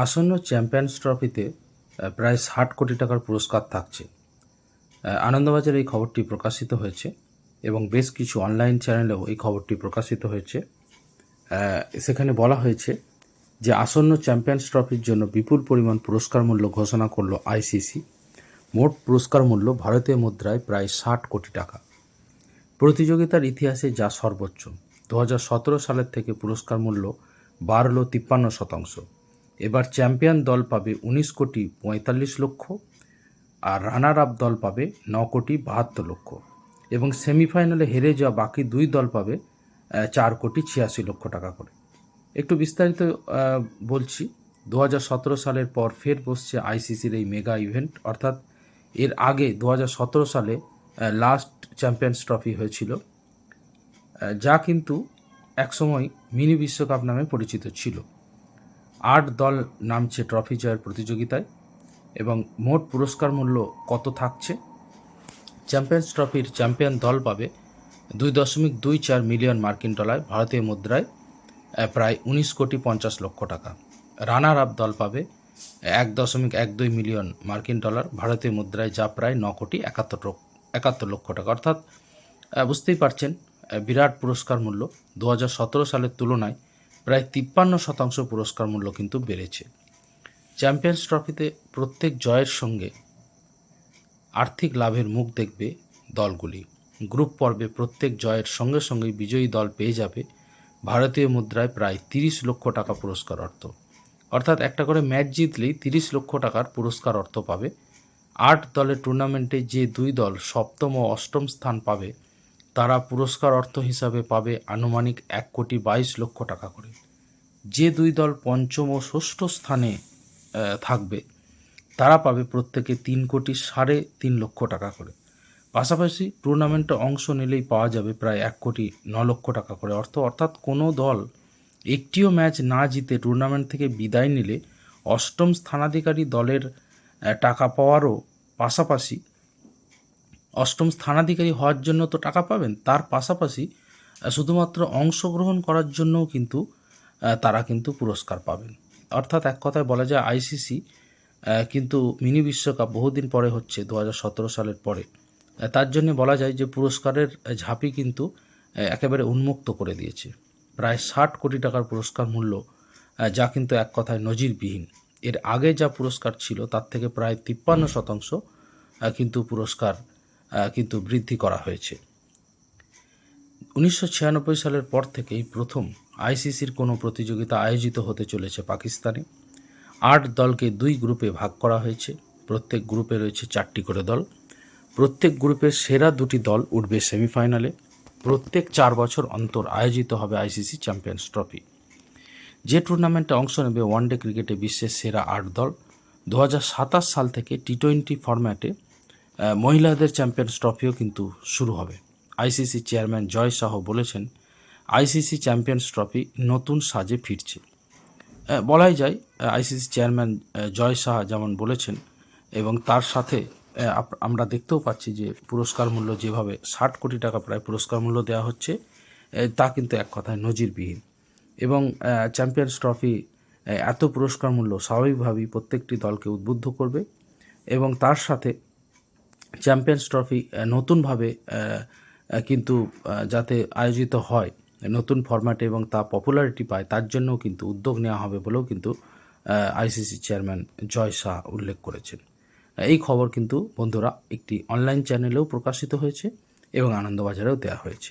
আসন্ন চ্যাম্পিয়ন্স ট্রফিতে প্রায় ষাট কোটি টাকার পুরস্কার থাকছে। আনন্দবাজারে এই খবরটি প্রকাশিত হয়েছে এবং বেশ কিছু অনলাইন চ্যানেলেও এই খবরটি প্রকাশিত হয়েছে। সেখানে বলা হয়েছে যে, আসন্ন চ্যাম্পিয়ন্স ট্রফির জন্য বিপুল পরিমাণ পুরস্কার মূল্য ঘোষণা করল আইসিসি মোট পুরস্কার মূল্য ভারতীয় মুদ্রায় প্রায় ষাট কোটি টাকা। প্রতিযোগিতার ইতিহাসে যা সর্বোচ্চ, দু হাজার সতেরো সালের থেকে পুরস্কার মূল্য বাড়ল তিপ্পান্ন শতাংশ। এবার চ্যাম্পিয়ন দল পাবে উনিশ কোটি পঁয়তাল্লিশ লক্ষ আর রানার আপ দল পাবে ন কোটি বাহাত্তর লক্ষ। এবং সেমিফাইনালে হেরে যাওয়া বাকি দুই দল পাবে চার কোটি ছিয়াশি লক্ষ টাকা করে। একটু বিস্তারিত বলছি, দু হাজার সতেরো সালের পর ফের বসছে আইসিসির এই মেগা ইভেন্ট অর্থাৎ এর আগে দু হাজার সতেরো সালে লাস্ট চ্যাম্পিয়ন্স ট্রফি হয়েছিল যা কিন্তু একসময় মিনি বিশ্বকাপ নামে পরিচিত ছিল। আট দল নামছে ট্রফি জয়ের প্রতিযোগিতায় এবং মোট পুরস্কার মূল্য কত থাকছে? চ্যাম্পিয়ন্স ট্রফির চ্যাম্পিয়ন দল পাবে দুই দশমিক দুই চার মিলিয়ন মার্কিন ডলার, ভারতীয় মুদ্রায় প্রায় উনিশ কোটি পঞ্চাশ লক্ষ টাকা। রানার আপ দল পাবে এক দশমিক এক দুই মিলিয়ন মার্কিন ডলার, ভারতীয় মুদ্রায় যা প্রায় ন কোটি একাত্তর একাত্তর লক্ষ টাকা। অর্থাৎ বুঝতেই পারছেন বিরাট পুরস্কার মূল্য। দু হাজার সতেরো সালের তুলনায় প্রায় তিপ্পান্ন শতাংশ পুরস্কার মূল্য কিন্তু বেড়েছে। চ্যাম্পিয়ন্স ট্রফিতে প্রত্যেক জয়ের সঙ্গে আর্থিক লাভের মুখ দেখবে দলগুলি। গ্রুপ পর্বে প্রত্যেক জয়ের সঙ্গে সঙ্গে বিজয়ী দল পেয়ে যাবে ভারতীয় মুদ্রায় প্রায় তিরিশ লক্ষ টাকা পুরস্কার অর্থ। অর্থাৎ একটা করে ম্যাচ জিতলেই তিরিশ লক্ষ টাকার পুরস্কার অর্থ পাবে। আট দলের টুর্নামেন্টে যে দুই দল সপ্তম ও অষ্টম স্থান পাবে তারা পুরস্কার অর্থ হিসাবে পাবে আনুমানিক এক কোটি বাইশ লক্ষ টাকা করে। যে দুই দল পঞ্চম ও ষষ্ঠ স্থানে থাকবে, তারা পাবে প্রত্যেকে তিন কোটি সাড়ে তিন লক্ষ টাকা করে। পাশাপাশি টুর্নামেন্টে অংশ নিলেই পাওয়া যাবে প্রায় এক কোটি ন লক্ষ টাকা করে। অর্থ, অর্থাৎ কোনো দল একটিও ম্যাচ না জিতে টুর্নামেন্ট থেকে বিদায় নিলে অষ্টম স্থানাধিকারী দলের টাকা পাওয়ারও পাশাপাশি অষ্টম স্থানাধিকারী হওয়ার জন্য তো টাকা পাবেন, তার পাশাপাশি শুধুমাত্র অংশগ্রহণ করার জন্যও কিন্তু তারা কিন্তু পুরস্কার পাবেন। অর্থাৎ এক কথায় বলা যায়, আইসিসি কিন্তু মিনি বিশ্বকাপ বহুদিন পরে হচ্ছে, দু হাজার সতেরো সালের পরে। তার জন্য বলা যায় যে পুরস্কারের ঝাঁপি কিন্তু একেবারে উন্মুক্ত করে দিয়েছে। প্রায় ষাট কোটি টাকার পুরস্কার মূল্য যা কিন্তু এক কথায় নজিরবিহীন। এর আগে যা পুরস্কার ছিল, তার থেকে প্রায় তিপ্পান্ন শতাংশ কিন্তু পুরস্কার কিন্তু বৃদ্ধি করা হয়েছে। উনিশশো ছিয়ানব্বই সালের পর থেকেই প্রথম আইসিসির কোনো প্রতিযোগিতা আয়োজিত হতে চলেছে পাকিস্তানে। আট দলকে দুই গ্রুপে ভাগ করা হয়েছে। প্রত্যেক গ্রুপে রয়েছে চারটি করে দল। প্রত্যেক গ্রুপের সেরা দুটি দল উঠবে সেমিফাইনালে। প্রত্যেক চার বছর অন্তর আয়োজিত হবে আইসিসি চ্যাম্পিয়ন্স ট্রফি। যে টুর্নামেন্টে অংশ নেবে ওয়ানডে ক্রিকেটে বিশ্বের সেরা আট দল। দু হাজার সাতাশ সাল থেকে টি টোয়েন্টি ফরম্যাটে মহিলাদের চ্যাম্পিয়ন্স ট্রফিও কিন্তু শুরু হবে। আইসিসি চেয়ারম্যান জয় শাহ বলেছেন, আইসিসি চ্যাম্পিয়ন্স ট্রফি নতুন সাজে ফিরছে। বলাই যায় আইসিসি চেয়ারম্যান জয় শাহ যেমন বলেছেন, এবং তার সাথে আমরা দেখতেও পাচ্ছি যে পুরস্কার মূল্য যেভাবে ষাট কোটি টাকা প্রায় পুরস্কার মূল্য দেওয়া হচ্ছে তা কিন্তু এক কথায় নজিরবিহীন। এবং চ্যাম্পিয়ন্স ট্রফি এত পুরস্কার মূল্য স্বাভাবিকভাবেই প্রত্যেকটি দলকে উদ্বুদ্ধ করবে, এবং তার সাথে চ্যাম্পিয়ন্স ট্রফি নতুনভাবে কিন্তু যাতে আয়োজিত হয়, নতুন ফরম্যাটে এবং তা পপুলারিটি পায়, তার জন্যও কিন্তু উদ্যোগ নেওয়া হবে বলেও কিন্তু আইসিসি চেয়ারম্যান জয় শাহ উল্লেখ করেছেন। এই খবর কিন্তু বন্ধুরা একটি অনলাইন চ্যানেলেও প্রকাশিত হয়েছে এবং আনন্দবাজারেও দেওয়া হয়েছে।